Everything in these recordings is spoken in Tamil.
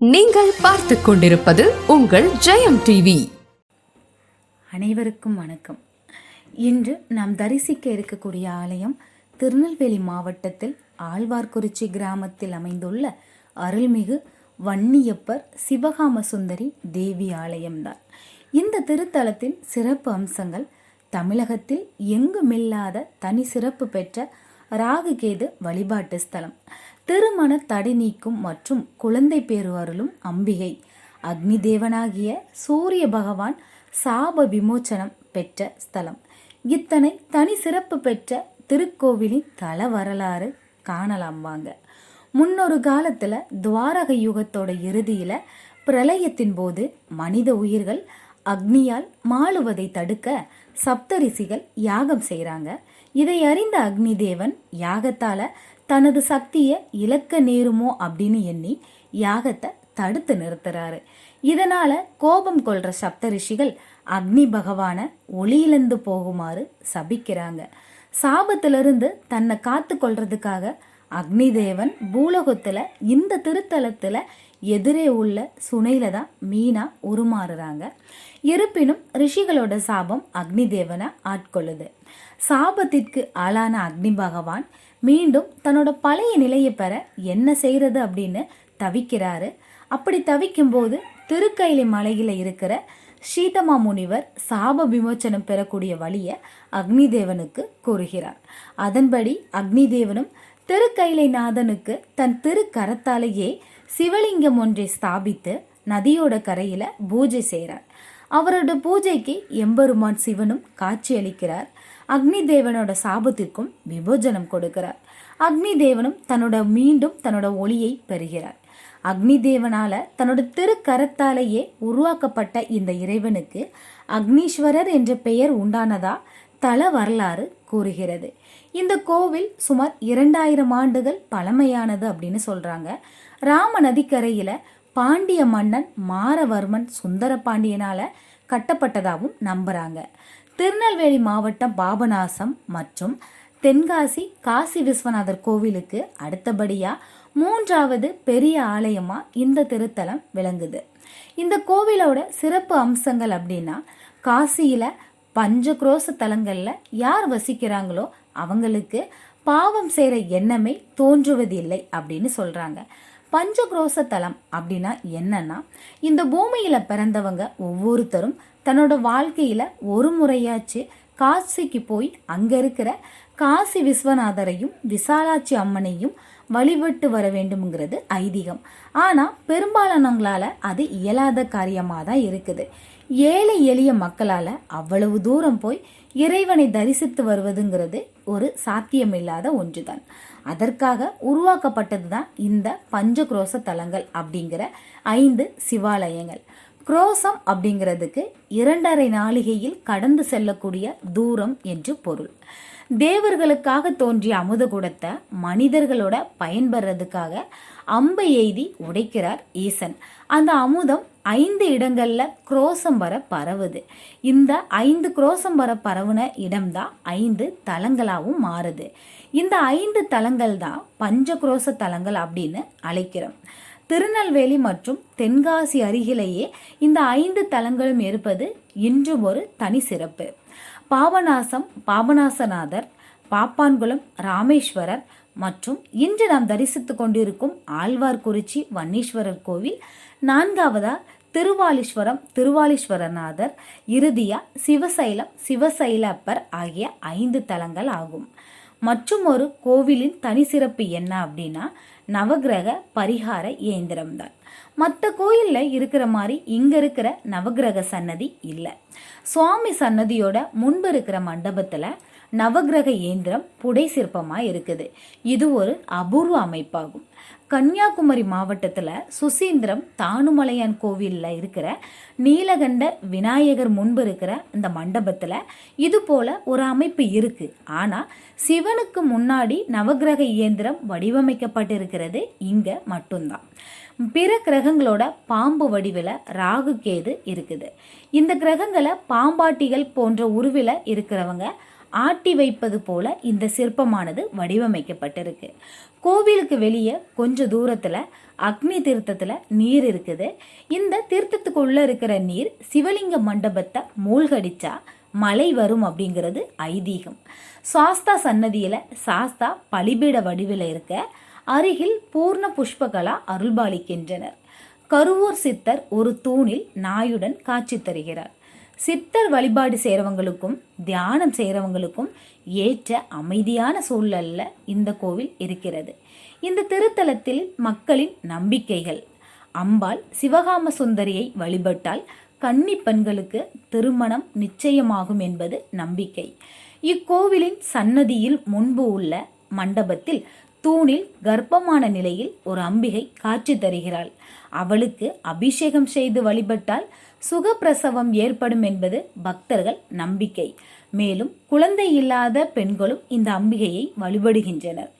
நீங்கள் பார்த்து கொண்டிருப்பது உங்கள் ஜெயம் டிவி. அனைவருக்கும் வணக்கம். இன்று நாம் தரிசிக்க இருக்கக்கூடிய ஆலயம் திருநெல்வேலி மாவட்டத்தில் ஆழ்வார்குறிச்சி கிராமத்தில் அமைந்துள்ள அருள்மிகு வன்னியப்பர் சிவகாம சுந்தரி தேவி ஆலயம்தான். இந்த திருத்தலத்தின் சிறப்பு அம்சங்கள் தமிழகத்தில் எங்குமில்லாத தனி சிறப்பு பெற்ற ராகுகேது வழிபாட்டு ஸ்தலம். திருமண தடை நீக்கும் மற்றும் குழந்தை பேரு அருளும் அம்பிகை. அக்னி தேவனாகிய சூரிய பகவான் சாப விமோச்சனம் பெற்ற ஸ்தலம். இத்தனை தனி சிறப்பு பெற்ற திருக்கோவிலின் தல வரலாறு காணலாம் வாங்க. முன்னொரு காலத்துல துவாரக யுகத்தோட இறுதியில பிரளயத்தின் போது மனித உயிர்கள் அக்னியால் மாளுவதை தடுக்க சப்தரிசிகள் யாகம் செய்கிறாங்க இதை அறிந்த அக்னி தேவன் யாகத்தால தனது சக்தியை இழக்க நேருமோ அப்படின்னு எண்ணி யாகத்தை தடுத்து நிறுத்துறாரு. இதனால கோபம் கொள்ற சப்தரிஷிகள் அக்னி பகவான ஒளியிழந்து போகுமாறு சபிக்கிறாங்க. சாபத்திலிருந்து தன்னை காத்து கொள்றதுக்காக அக்னி தேவன் பூலோகத்துல இந்த திருத்தலத்துல எதிரே உள்ள சுனையில தான் மீனா உருமாறுறாங்க. இருப்பினும் ரிஷிகளோட சாபம் அக்னி தேவனை ஆட்கொள்ளுது. சாபத்திற்கு ஆளான அக்னி பகவான் மீண்டும் தன்னோட பழைய நிலையை பெற என்ன செய்யறது அப்படின்னு தவிக்கிறாரு. அப்படி தவிக்கும்போது திருக்கைலி மலையில இருக்கிற சீதமா முனிவர் சாப விமோச்சனம் பெறக்கூடிய வழியை அக்னி தேவனுக்கு கூறுகிறார். அதன்படி அக்னி தேவனும் திருக்கைலை நாதனுக்கு தன் திருக்கரத்தாலேயே சிவலிங்கம் ஒன்றை ஸ்தாபித்து நதியோட கரையில் பூஜை செய்கிறார் அவரோட பூஜைக்கு எம்பெருமான் சிவனும் காட்சியளிக்கிறார் அக்னி தேவனோட சாபத்திற்கும் விபோஜனம் கொடுக்கிறார். அக்னி தேவனும் தன்னோட மீண்டும் தன்னோட ஒளியை பெறுகிறார். அக்னி தேவனால தன்னோட திருக்கரத்தாலேயே உருவாக்கப்பட்ட இந்த இறைவனுக்கு அக்னீஸ்வரர் என்ற பெயர் உண்டானதா தல வரலாறு கூறுகிறது. இந்த கோவில் சுமார் இரண்டாயிரம் ஆண்டுகள் பழமையானது அப்படின்னு சொல்றாங்க. ராம நதிக்கரையில பாண்டிய மன்னன் மாரவர்மன் சுந்தர பாண்டியனால கட்டப்பட்டதாகவும் நம்புறாங்க. திருநெல்வேலி மாவட்டம் பாபநாசம் மற்றும் தென்காசி காசி விஸ்வநாதர் கோவிலுக்கு அடுத்தபடியா மூன்றாவது பெரிய ஆலயமா இந்த திருத்தலம் விளங்குது. இந்த கோவிலோட சிறப்பு அம்சங்கள் அப்படின்னா காசியில பஞ்சக்ரோச தலங்களில் யார் வசிக்கிறாங்களோ அவங்களுக்கு பாவம் செய்கிற எண்ணமே தோன்றுவதில்லை அப்படின்னு சொல்றாங்க. பஞ்சக்ரோச தலம் அப்படின்னா என்னன்னா இந்த பூமியில் பிறந்தவங்க ஒவ்வொருத்தரும் தன்னோட வாழ்க்கையில் ஒரு முறையாச்சு காசிக்கு போய் அங்க இருக்கிற காசி விஸ்வநாதரையும் விசாலாட்சி அம்மனையும் வழிபட்டு வர வேண்டும்ங்கிறது ஐதீகம். ஆனா பெரும்பாலானவங்களால அது இயலாத காரியமாக தான் இருக்குது. ஏழை எளிய மக்களால அவ்வளவு தூரம் போய் இறைவனை தரிசித்து வருவதுங்கிறது ஒரு சாத்தியமில்லாத ஒன்றுதான். அதற்காக உருவாக்கப்பட்டது தான் இந்த பஞ்சக்ரோச தலங்கள் அப்படிங்கிற ஐந்து சிவாலயங்கள். குரோசம் அப்படிங்கிறதுக்கு இரண்டரை நாளிகையில் கடந்து செல்லக்கூடிய தூரம் என்று பொருள். தேவர்களுக்காக தோன்றிய அமுதகுடத்தை மனிதர்களோட பயன்பெறதுக்காக அம்பை எய்தி உடைக்கிறார் ஈசன். அந்த அமுதம் ஐந்து இடங்கள்ல குரோசம் வர பரவுது. இந்த ஐந்து குரோசம் வர பரவுன இடம்தான் ஐந்து தலங்களாகவும் மாறுது. இந்த ஐந்து தலங்கள் தான் பஞ்ச குரோச தலங்கள் அப்படின்னு அழைக்கிறோம். திருநெல்வேலி மற்றும் தென்காசி அருகிலேயே இந்த ஐந்து தலங்களும் இருப்பது இன்றும் ஒரு தனி சிறப்பு. பாபநாசம் பாபநாசநாதர் பாப்பான்குளம் ராமேஸ்வரர் மற்றும் இன்று நாம் தரிசித்து கொண்டிருக்கும் ஆழ்வார்குறிச்சி வன்னீஸ்வரர் கோவில் நான்காவதா திருவாலீஸ்வரம் திருவாலீஸ்வரநாதர் இறுதியா சிவசைலம் சிவசைலப்பர் ஆகிய ஐந்து தலங்கள் ஆகும். மற்றும் ஒரு கோவிலின் தனி சிறப்பு என்ன அப்படின்னா நவகிரக பரிகார இயந்திரம் தான் மற்ற கோயிலில் இருக்கிற மாதிரி இங்கே இருக்கிற நவகிரக சன்னதி இல்லை. சுவாமி சன்னதியோட முன்பு இருக்கிற மண்டபத்தில் நவகிரக இயந்திரம் புடை சிற்பமாக இருக்குது. இது ஒரு அபூர்வ அமைப்பாகும். கன்னியாகுமரி மாவட்டத்தில் சுசீந்திரம் தானுமலையான் கோவிலில் இருக்கிற நீலகண்ட விநாயகர் முன்பு இருக்கிற இந்த மண்டபத்தில் இது போல் ஒரு அமைப்பு இருக்குது ஆனால் சிவனுக்கு முன்னாடி நவகிரக இயந்திரம் வடிவமைக்கப்பட்டிருக்கிறது இங்கே மட்டும்தான். பிற கிரகங்களோட பாம்பு வடிவில் ராகு கேது இருக்குது. இந்த கிரகங்களை பாம்பாட்டிகள் போன்ற உருவில் இருக்கிறவங்க ஆட்டி வைப்பது போல இந்த சிற்பமானது வடிவமைக்கப்பட்டிருக்கு. கோவிலுக்கு வெளியே கொஞ்ச தூரத்தில் அக்னி தீர்த்தத்தில் நீர் இருக்குது. இந்த தீர்த்தத்துக்குள்ள இருக்கிற நீர் சிவலிங்க மண்டபத்தை மூழ்கடிச்சா மழை வரும் அப்படிங்கிறது ஐதீகம். சாஸ்தா சன்னதியில் சாஸ்தா பலிபீட வடிவில் இருக்க அருகில் பூர்ண புஷ்பகலா அருள்பாலிக்கின்றனர். கருவூர் சித்தர் ஒரு தூணில் நாயுடன் காட்சி தருகிறார். சித்தர் வழிபாடு செய்கிறவங்களுக்கும் தியானம் செய்கிறவங்களுக்கும் ஏற்ற அமைதியான சூழல்ல இந்த கோவில் இருக்கிறது. இந்த திருத்தலத்தில் மக்களின் நம்பிக்கைகள் அம்பாள் சிவகாம சுந்தரியை வழிபட்டால் கன்னி பெண்களுக்கு திருமணம் நிச்சயமாகும் என்பது நம்பிக்கை. இக்கோவிலின் சன்னதியில் முன்பு உள்ள மண்டபத்தில் தூணில் கர்ப்பமான நிலையில் ஒரு அம்பிகை காட்சி தருகிறாள். அவளுக்கு அபிஷேகம் செய்து வழிபட்டால் சுகப்பிரசவம் ஏற்படும் என்பது பக்தர்கள் நம்பிக்கை. மேலும் குழந்தை இல்லாத பெண்களும் இந்த அம்பிகையை வழிபடுகின்றனர்.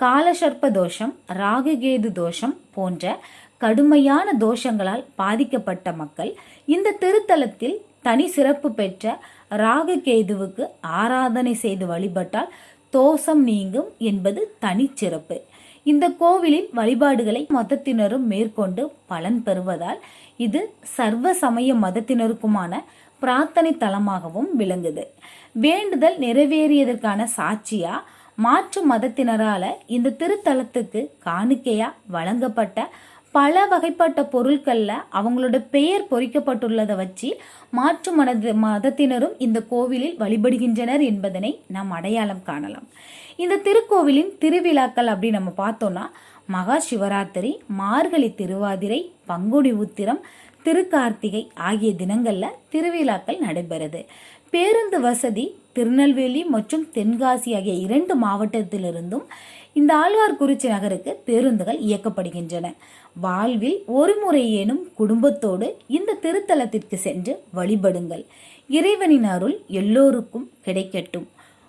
காலசர்ப்ப தோஷம் ராகுகேது தோஷம் போன்ற கடுமையான தோஷங்களால் பாதிக்கப்பட்ட மக்கள் இந்த திருத்தலத்தில் தனி சிறப்பு பெற்ற ராகுகேதுவுக்கு ஆராதனை செய்து வழிபட்டால் தோஷம் நீங்கும் என்பது தனிச்சிறப்பு. இந்த கோவிலின் வழிபாடுகளை மதத்தினரும் மேற்கொண்டு பலன் பெறுவதால் இது சர்வ சமய மதத்தினருக்குமான பிரார்த்தனை தலமாகவும் விளங்குது. வேண்டுதல் நிறைவேறியதற்கான சாட்சியா மாற்று மதத்தினரால இந்த திருத்தலத்துக்கு காணிக்கையா வழங்கப்பட்ட பல வகைப்பட்ட பொருட்கள்ல அவங்களோட பெயர் பொறிக்கப்பட்டுள்ளதை வச்சு மாற்று மனது மதத்தினரும் இந்த கோவிலில் வழிபடுகின்றனர் என்பதனை நாம் அடையாளம் காணலாம். இந்த திருக்கோவிலின் திருவிழாக்கள் அப்படி நம்ம பார்த்தோம்னா மகா சிவராத்திரி மார்கழி திருவாதிரை பங்குனி உத்திரம் திருக்கார்த்திகை ஆகிய தினங்களில் திருவிழாக்கள் நடைபெறுது. பேருந்து வசதி திருநெல்வேலி மற்றும் தென்காசி ஆகிய இரண்டு மாவட்டத்திலிருந்தும் இந்த ஆழ்வார்குறிச்சி நகருக்கு பேருந்துகள் இயக்கப்படுகின்றன. வாழ்வில் ஒரு முறையேனும் குடும்பத்தோடு இந்த திருத்தலத்திற்கு சென்று வழிபடுங்கள். இறைவனின் அருள் எல்லோருக்கும் கிடைக்கட்டும்.